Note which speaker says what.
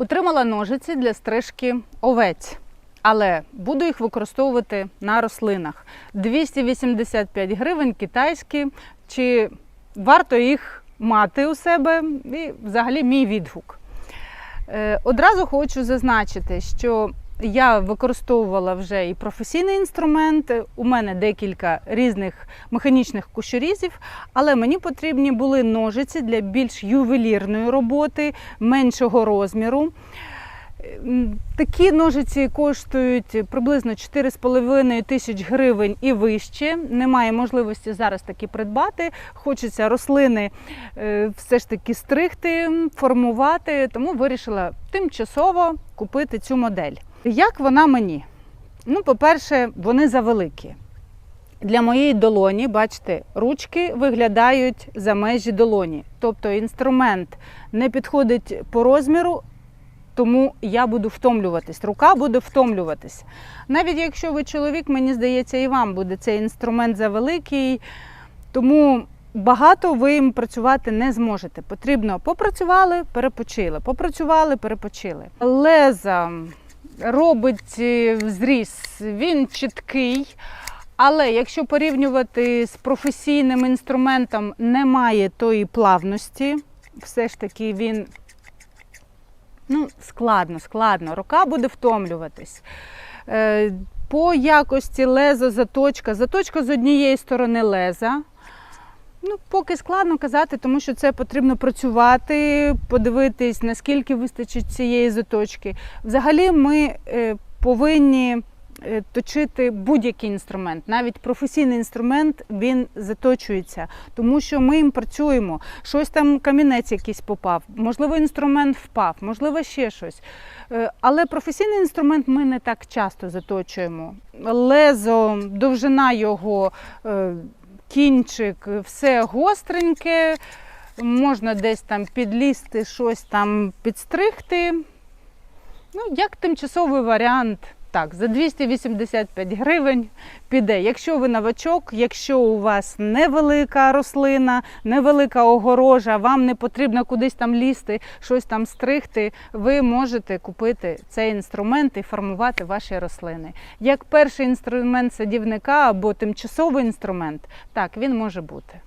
Speaker 1: Отримала ножиці для стрижки овець, але буду їх використовувати на рослинах. 285 гривень китайські. Чи варто їх мати у себе? І взагалі мій відгук. Е, Одразу хочу зазначити, що я використовувала вже і професійний інструмент. У мене декілька різних механічних кущорізів, але мені потрібні були ножиці для більш ювелірної роботи, меншого розміру. Такі ножиці коштують приблизно 4,5 тисяч гривень і вище. Немає можливості зараз такі придбати. Хочеться рослини е, все ж таки стригти, формувати, тому вирішила тимчасово купити цю модель. Як вона мені? Ну, по-перше, вони завеликі. Для моєї долоні, бачите, ручки виглядають за межі долоні. Тобто інструмент не підходить по розміру, тому я буду втомлюватись. Рука буде втомлюватись. Навіть якщо ви чоловік, мені здається, і вам буде цей інструмент завеликий, тому багато ви їм працювати не зможете. Потрібно попрацювали, перепочили, попрацювали, перепочили. Леза робить е, зріз, він чіткий. Але якщо порівнювати з професійним інструментом, немає тої плавності. Все ж таки він ну, складно, складно. Рука буде втомлюватись. Е, По якості лезо, заточка, заточка з однієї сторони леза. Ну, поки складно казати, тому що це потрібно працювати, подивитись, наскільки вистачить цієї заточки. Взагалі, ми е, повинні е, точити будь-який інструмент, навіть професійний інструмент він заточується, тому що ми їм працюємо. Щось там камінець якийсь попав, можливо, інструмент впав, можливо, ще щось. Е, Але професійний інструмент ми не так часто заточуємо. Лезо, довжина його, кінчик, все гостреньке. Можна десь там підлізти, щось там підстригти. Ну, як тимчасовий варіант. Так, за 285 гривень піде. Якщо ви новачок, якщо у вас невелика рослина, невелика огорожа, вам не потрібно кудись там лізти, щось там стригти, ви можете купити цей інструмент і формувати ваші рослини. Як перший інструмент садівника або тимчасовий інструмент, так він може бути.